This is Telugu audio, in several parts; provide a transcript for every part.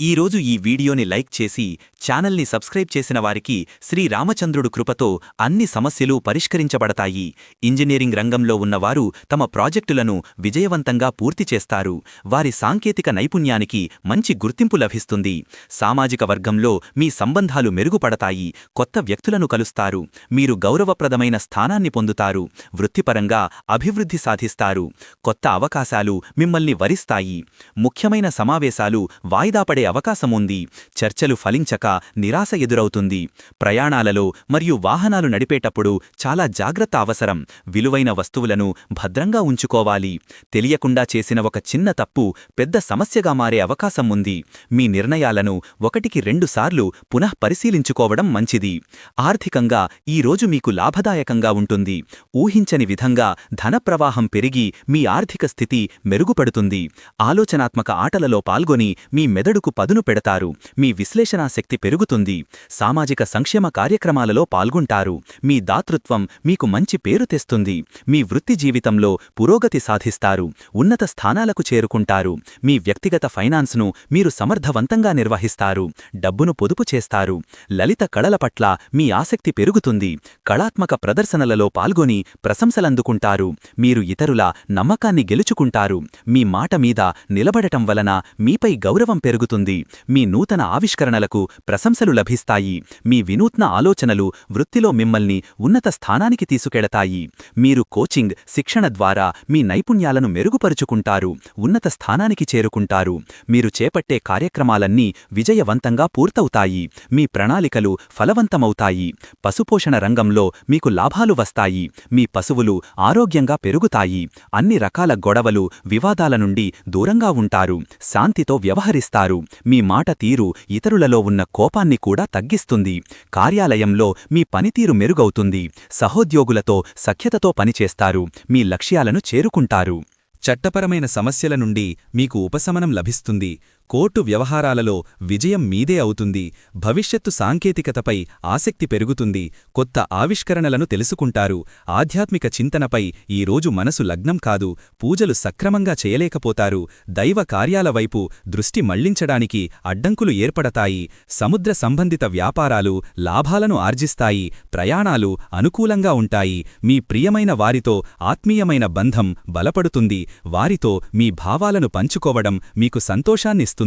ఈరోజు ఈ వీడియోని లైక్ చేసి ఛానల్ని సబ్స్క్రైబ్ చేసిన వారికి శ్రీ రామచంద్రుడు కృపతో అన్ని సమస్యలు పరిష్కరించబడతాయి. ఇంజనీరింగ్ రంగంలో ఉన్నవారు తమ ప్రాజెక్టులను విజయవంతంగా పూర్తి చేస్తారు. వారి సాంకేతిక నైపుణ్యానికి మంచి గుర్తింపు లభిస్తుంది. సామాజిక వర్గంలో మీ సంబంధాలు మెరుగుపడతాయి. కొత్త వ్యక్తులను కలుస్తారు. మీరు గౌరవప్రదమైన స్థానాన్ని పొందుతారు. వృత్తిపరంగా అభివృద్ధి సాధిస్తారు. కొత్త అవకాశాలు మిమ్మల్ని వరిస్తాయి. ముఖ్యమైన సమావేశాలు వాయిదాపడే పడే అవకాశముంది. చర్చలు ఫలించక నిరాశ ఎదురవుతుంది. ప్రయాణాలలో మరియు వాహనాలు నడిపేటప్పుడు చాలా జాగ్రత్త అవసరం. విలువైన వస్తువులను భద్రంగా ఉంచుకోవాలి. తెలియకుండా చేసిన ఒక చిన్న తప్పు పెద్ద సమస్యగా మారే అవకాశం ఉంది మీ నిర్ణయాలను ఒకటికి రెండుసార్లు పునః పరిశీలించుకోవడం మంచిది. ఆర్థికంగా ఈ రోజు మీకు లాభదాయకంగా ఉంటుంది. ఊహించని విధంగా ధన ప్రవాహం పెరిగి మీ ఆర్థిక స్థితి మెరుగుపడుతుంది. ఆలోచనాత్మక ఆటలలో పాల్గొని మీ మెదడుకు పదును పెడతారు. మీ విశ్లేషణాశక్తి పెరుగుతుంది. సామాజిక సంక్షేమ కార్యక్రమాలలో పాల్గొంటారు. మీ దాతృత్వం మీకు మంచి పేరు తెస్తుంది. మీ వృత్తి జీవితంలో పురోగతి సాధిస్తారు. ఉన్నత స్థానాలకు చేరుకుంటారు. మీ వ్యక్తిగత ఫైనాన్స్ను మీరు సమర్థవంతంగా నిర్వహిస్తారు. డబ్బును పొదుపు చేస్తారు. లలిత కళల పట్ల మీ ఆసక్తి పెరుగుతుంది. కళాత్మక ప్రదర్శనలలో పాల్గొని ప్రశంసలందుకుంటారు. మీరు ఇతరుల నమ్మకాన్ని గెలుచుకుంటారు. మీ మాట మీద నిలబడటం వలన మీపై గౌరవం పెరుగుతుంది. మీ నూతన ఆవిష్కరణలకు ప్రశంసలు లభిస్తాయి. మీ వినూత్న ఆలోచనలు వృత్తిలో మిమ్మల్ని ఉన్నత స్థానానికి తీసుకెళతాయి. మీరు కోచింగ్ శిక్షణ ద్వారా మీ నైపుణ్యాలను మెరుగుపరుచుకుంటారు ఉన్నత స్థానానికి చేరుకుంటారు. మీరు చేపట్టే కార్యక్రమాలన్నీ విజయవంతంగా పూర్తవుతాయి. మీ ప్రణాళికలు ఫలవంతమవుతాయి. పశుపోషణ రంగంలో మీకు లాభాలు వస్తాయి. మీ పశువులు ఆరోగ్యంగా పెరుగుతాయి. అన్ని రకాల గొడవలు వివాదాల నుండి దూరంగా ఉంటారు. శాంతితో వ్యవహరిస్తారు. మీ మాట తీరు ఇతరులలో ఉన్న కోపాన్ని కూడా తగ్గిస్తుంది. కార్యాలయంలో మీ పనితీరు మెరుగవుతుంది. సహోద్యోగులతో సఖ్యతతో పనిచేస్తారు. మీ లక్ష్యాలను చేరుకుంటారు. చట్టపరమైన సమస్యల నుండి మీకు ఉపశమనం లభిస్తుంది. కోర్టు వ్యవహారాలలో విజయం మీదే అవుతుంది భవిష్యత్తు సాంకేతికతపై ఆసక్తి పెరుగుతుంది కొత్త ఆవిష్కరణలను తెలుసుకుంటారు ఆధ్యాత్మిక చింతనపై ఈరోజు మనసు లగ్నం కాదు పూజలు సక్రమంగా చేయలేకపోతారు దైవ కార్యాల వైపు దృష్టి మళ్ళించడానికి అడ్డంకులు ఏర్పడతాయి సముద్ర సంబంధిత వ్యాపారాలు లాభాలను ఆర్జిస్తాయి ప్రయాణాలు అనుకూలంగా ఉంటాయి మీ ప్రియమైన వారితో ఆత్మీయమైన బంధం బలపడుతుంది వారితో మీ భావాలను పంచుకోవడం మీకు సంతోషాన్నిస్తుంది.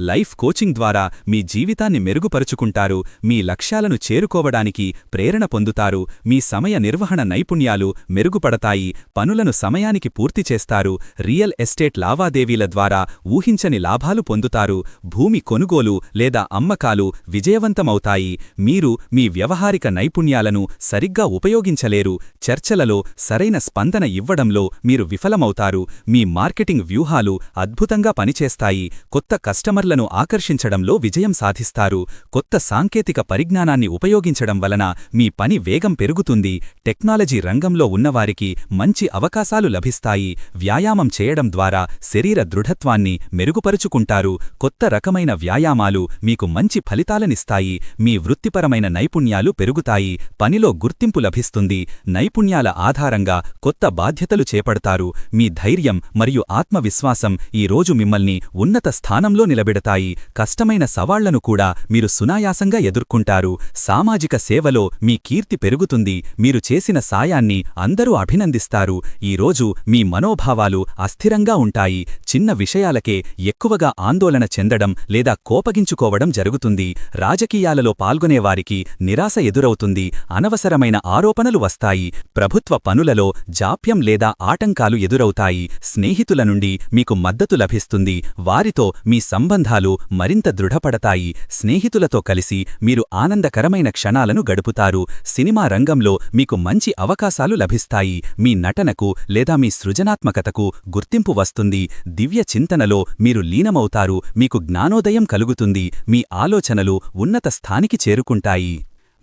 లైఫ్ కోచింగ్ ద్వారా మీ జీవితాన్ని మెరుగుపరుచుకుంటారు. మీ లక్ష్యాలను చేరుకోవడానికి ప్రేరణ పొందుతారు. మీ సమయ నిర్వహణ నైపుణ్యాలు మెరుగుపడతాయి. పనులను సమయానికి పూర్తి చేస్తారు. రియల్ ఎస్టేట్ లావాదేవీల ద్వారా ఊహించని లాభాలు పొందుతారు. భూమి కొనుగోలు లేదా అమ్మకాలు విజయవంతమవుతాయి. మీరు మీ వ్యవహారిక నైపుణ్యాలను సరిగ్గా ఉపయోగించలేరు. చర్చలలో సరైన స్పందన ఇవ్వడంలో మీరు విఫలమవుతారు. మీ మార్కెటింగ్ వ్యూహాలు అద్భుతంగా పనిచేస్తాయి. కొత్త కొత్త కస్టమర్లను ఆకర్షించడంలో విజయం సాధిస్తారు. కొత్త సాంకేతిక పరిజ్ఞానాన్ని ఉపయోగించడం వలన మీ పని వేగం పెరుగుతుంది. టెక్నాలజీ రంగంలో ఉన్నవారికి మంచి అవకాశాలు లభిస్తాయి. వ్యాయామం చేయడం ద్వారా శరీర దృఢత్వాన్ని మెరుగుపరుచుకుంటారు. కొత్త రకమైన వ్యాయామాలు మీకు మంచి ఫలితాలనిస్తాయి. మీ వృత్తిపరమైన నైపుణ్యాలు పెరుగుతాయి. పనిలో గుర్తింపు లభిస్తుంది. నైపుణ్యాల ఆధారంగా కొత్త బాధ్యతలు చేపడతారు. మీ ధైర్యం మరియు ఆత్మవిశ్వాసం ఈ రోజు మిమ్మల్ని ఉన్నత స్థానం స్థానంలో నిలబెడతాయి. కష్టమైన సవాళ్ళను కూడా మీరు సునాయాసంగా ఎదుర్కొంటారు. సామాజిక సేవలో మీ కీర్తి పెరుగుతుంది. మీరు చేసిన సాయాన్ని అందరూ అభినందిస్తారు. ఈరోజు మీ మనోభావాలు అస్థిరంగా ఉంటాయి. చిన్న విషయాలకే ఎక్కువగా ఆందోళన చెందడం లేదా కోపగించుకోవడం జరుగుతుంది. రాజకీయాలలో పాల్గొనేవారికి నిరాశ ఎదురవుతుంది. అనవసరమైన ఆరోపణలు వస్తాయి. ప్రభుత్వ పనులలో జాప్యం లేదా ఆటంకాలు ఎదురవుతాయి. స్నేహితుల నుండి మీకు మద్దతు లభిస్తుంది. వారితో మీ సంబంధాలు మరింత దృఢపడతాయి. స్నేహితులతో కలిసి మీరు ఆనందకరమైన క్షణాలను గడుపుతారు. సినిమా రంగంలో మీకు మంచి అవకాశాలు లభిస్తాయి. మీ నటనకు లేదా మీ సృజనాత్మకతకు గుర్తింపు వస్తుంది. దివ్య చింతనలో మీరు లీనమవుతారు. మీకు జ్ఞానోదయం కలుగుతుంది. మీ ఆలోచనలు ఉన్నత స్థానికి చేరుకుంటాయి.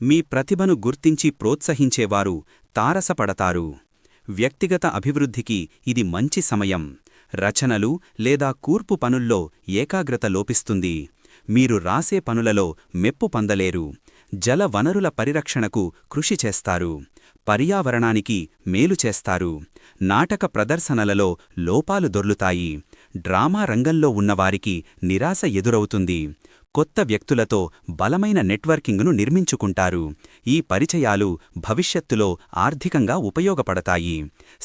మీ ప్రతిభను గుర్తించి ప్రోత్సహించేవారు తారసపడతారు. వ్యక్తిగత అభివృద్ధికి ఇది మంచి సమయం. రచనలు లేదా కూర్పు పనుల్లో ఏకాగ్రత లోపిస్తుంది. మీరు రాసే పనులలో మెప్పు పొందలేరు. జల వనరుల పరిరక్షణకు కృషి చేస్తారు. పర్యావరణానికి మేలు చేస్తారు. నాటక ప్రదర్శనలలో లోపాలు దొర్లుతాయి. డ్రామా రంగంలో ఉన్నవారికి నిరాశ ఎదురవుతుంది. కొత్త వ్యక్తులతో బలమైన నెట్వర్కింగ్ను నిర్మించుకుంటారు. ఈ పరిచయాలు భవిష్యత్తులో ఆర్థికంగా ఉపయోగపడతాయి.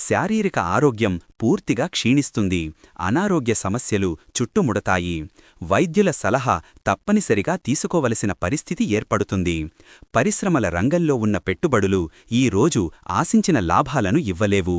శారీరక ఆరోగ్యం పూర్తిగా క్షీణిస్తుంది. అనారోగ్య సమస్యలు చుట్టుముడతాయి. వైద్యుల సలహా తప్పనిసరిగా తీసుకోవలసిన పరిస్థితి ఏర్పడుతుంది. పరిశ్రమల రంగంలో ఉన్న పెట్టుబడులు ఈ రోజు ఆశించిన లాభాలను ఇవ్వలేవు.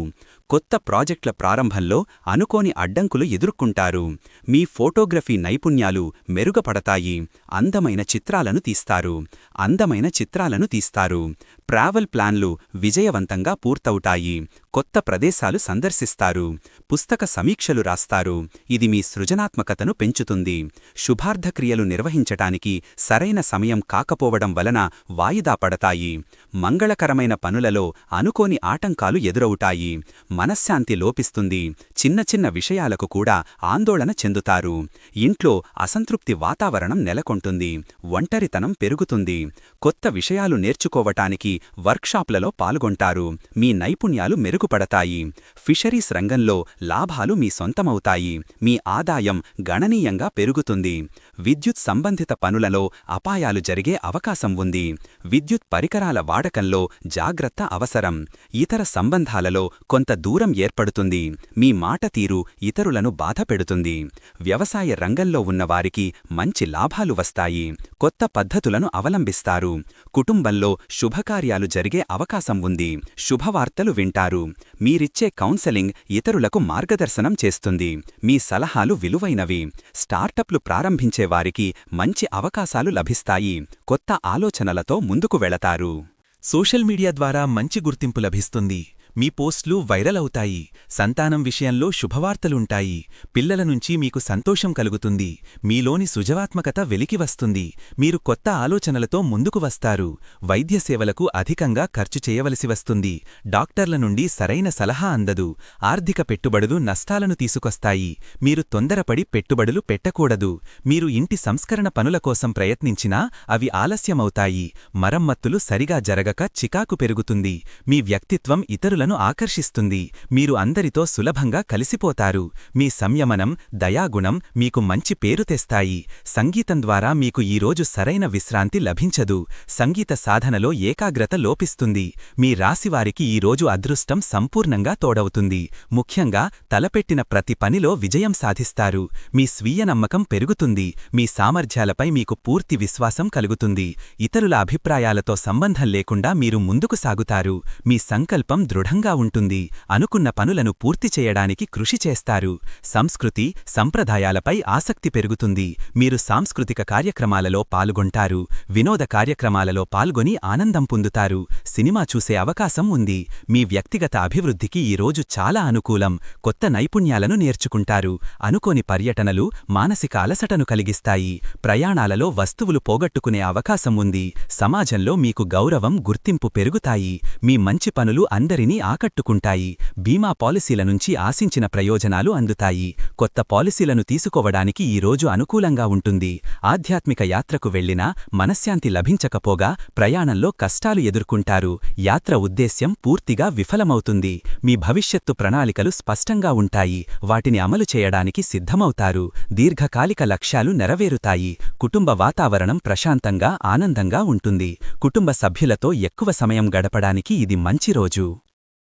కొత్త ప్రాజెక్టుల ప్రారంభంలో అనుకోని అడ్డంకులు ఎదుర్కొంటారు. మీ ఫోటోగ్రఫీ నైపుణ్యాలు మెరుగుపడతాయి. అందమైన చిత్రాలను తీస్తారు. అందమైన చిత్రాలను తీస్తారు. ట్రావెల్ ప్లాన్లు విజయవంతంగా పూర్తవుతాయి. కొత్త ప్రదేశాలు సందర్శిస్తారు. పుస్తక సమీక్షలు రాస్తారు. ఇది మీ సృజనాత్మకతను పెంచుతుంది. శుభార్థక్రియలు నిర్వహించటానికి సరైన సమయం కాకపోవడం వలన వాయిదా పడతాయి. మంగళకరమైన పనులలో అనుకోని ఆటంకాలు ఎదురవుతాయి. మనశ్శాంతి లోపిస్తుంది. చిన్న చిన్న విషయాలకు కూడా ఆందోళన చెందుతారు. ఇంట్లో అసంతృప్తి వాతావరణం నెలకొంటుంది. ఒంటరితనం పెరుగుతుంది. కొత్త విషయాలు నేర్చుకోవటానికి వర్క్షాప్లలో పాల్గొంటారు. మీ నైపుణ్యాలు మెరుగుపడతాయి. ఫిషరీస్ రంగంలో లాభాలు మీ సొంతమవుతాయి. మీ ఆదాయం గణనీయంగా పెరుగుతుంది. విద్యుత్ సంబంధిత పనులలో అపాయాలు జరిగే అవకాశం ఉంది. విద్యుత్ పరికరాల వాడకంలో జాగ్రత్త అవసరం. ఇతర సంబంధాలలో కొంత దూరం ఏర్పడుతుంది. మీ మాట తీరు ఇతరులను బాధపెడుతుంది వ్యవసాయ రంగంలో ఉన్నవారికి మంచి లాభాలు వస్తాయి. కొత్త పద్ధతులను అవలంబిస్తారు. కుటుంబంలో శుభకార్యాలు జరిగే అవకాశం ఉంది. శుభవార్తలు వింటారు. మీరిచ్చే కౌన్సెలింగ్ ఇతరులకు మార్గదర్శనం చేస్తుంది. మీ సలహాలు విలువైనవి. స్టార్టప్లు ప్రారంభించేవారికి మంచి అవకాశాలు లభిస్తాయి. కొత్త ఆలోచనలతో ముందుకు వెళతారు. సోషల్ మీడియా ద్వారా మంచి గుర్తింపు లభిస్తుంది. మీ పోస్ట్లు వైరల్ అవుతాయి. సంతానం విషయంలో శుభవార్తలుంటాయి. పిల్లల నుంచి మీకు సంతోషం కలుగుతుంది. మీలోని సృజవాత్మకత వెలికి వస్తుంది. మీరు కొత్త ఆలోచనలతో ముందుకు వస్తారు. వైద్య సేవలకు అధికంగా ఖర్చు చేయవలసి వస్తుంది. డాక్టర్ల నుండి సరైన సలహా అందదు. ఆర్థిక పెట్టుబడులు నష్టాలను తీసుకొస్తాయి. మీరు తొందరపడి పెట్టుబడులు పెట్టకూడదు. మీరు ఇంటి సంస్కరణ పనుల కోసం ప్రయత్నించినా అవి ఆలస్యమవుతాయి. మరమ్మత్తులు సరిగా జరగక చికాకు పెరుగుతుంది. మీ వ్యక్తిత్వం ఇతరులను ఆకర్షిస్తుంది. మీరు అందరితో సులభంగా కలిసిపోతారు. మీ సంయమనం దయాగుణం మీకు మంచి పేరు తెస్తాయి. సంగీతం ద్వారా మీకు ఈరోజు సరైన విశ్రాంతి లభించదు. సంగీత సాధనలో ఏకాగ్రత లోపిస్తుంది. మీ రాశివారికి ఈరోజు అదృష్టం సంపూర్ణంగా తోడవుతుంది. ముఖ్యంగా తలపెట్టిన ప్రతి పనిలో విజయం సాధిస్తారు. మీ స్వీయ నమ్మకం పెరుగుతుంది. మీ సామర్థ్యాలపై మీకు పూర్తి విశ్వాసం కలుగుతుంది. ఇతరుల అభిప్రాయాలతో సంబంధం లేకుండా మీరు ముందుకు సాగుతారు. మీ సంకల్పం దృఢంగా ఉంటుంది అనుకున్న పనులను పూర్తి చేయడానికి కృషి చేస్తారు. సంస్కృతి సంప్రదాయాలపై ఆసక్తి పెరుగుతుంది. మీరు సాంస్కృతిక కార్యక్రమాలలో పాల్గొంటారు. వినోద కార్యక్రమాలలో పాల్గొని ఆనందం పొందుతారు. సినిమా చూసే అవకాశం ఉంది. మీ వ్యక్తిగత అభివృద్ధికి ఈరోజు చాలా అనుకూలం. కొత్త నైపుణ్యాలను నేర్చుకుంటారు. అనుకోని పర్యటనలు మానసిక అలసటను కలిగిస్తాయి. ప్రయాణాలలో వస్తువులు పోగొట్టుకునే అవకాశం ఉంది. సమాజంలో మీకు గౌరవం గుర్తింపు పెరుగుతాయి. మీ మంచి పనులు అందరినీ ఆకట్టుకుంటాయి. బీమా పాలసీల నుంచి ఆశించిన ప్రయోజనాలు అందుతాయి. కొత్త పాలసీలను తీసుకోవడానికి ఈరోజు అనుకూలంగా ఉంటుంది. ఆధ్యాత్మిక యాత్రకు వెళ్ళినా మనశ్శాంతి లభించకపోగా ప్రయాణంలో కష్టాలు ఎదుర్కొంటారు. యాత్ర ఉద్దేశ్యం పూర్తిగా విఫలమవుతుంది. మీ భవిష్యత్తు ప్రణాళికలు స్పష్టంగా ఉంటాయి. వాటిని అమలు చేయడానికి సిద్ధమవుతారు. దీర్ఘకాలిక లక్ష్యాలు నెరవేరుతాయి. కుటుంబ వాతావరణం ప్రశాంతంగా ఆనందంగా ఉంటుంది. కుటుంబ సభ్యులతో ఎక్కువ సమయం గడపడానికి ఇది మంచి రోజు.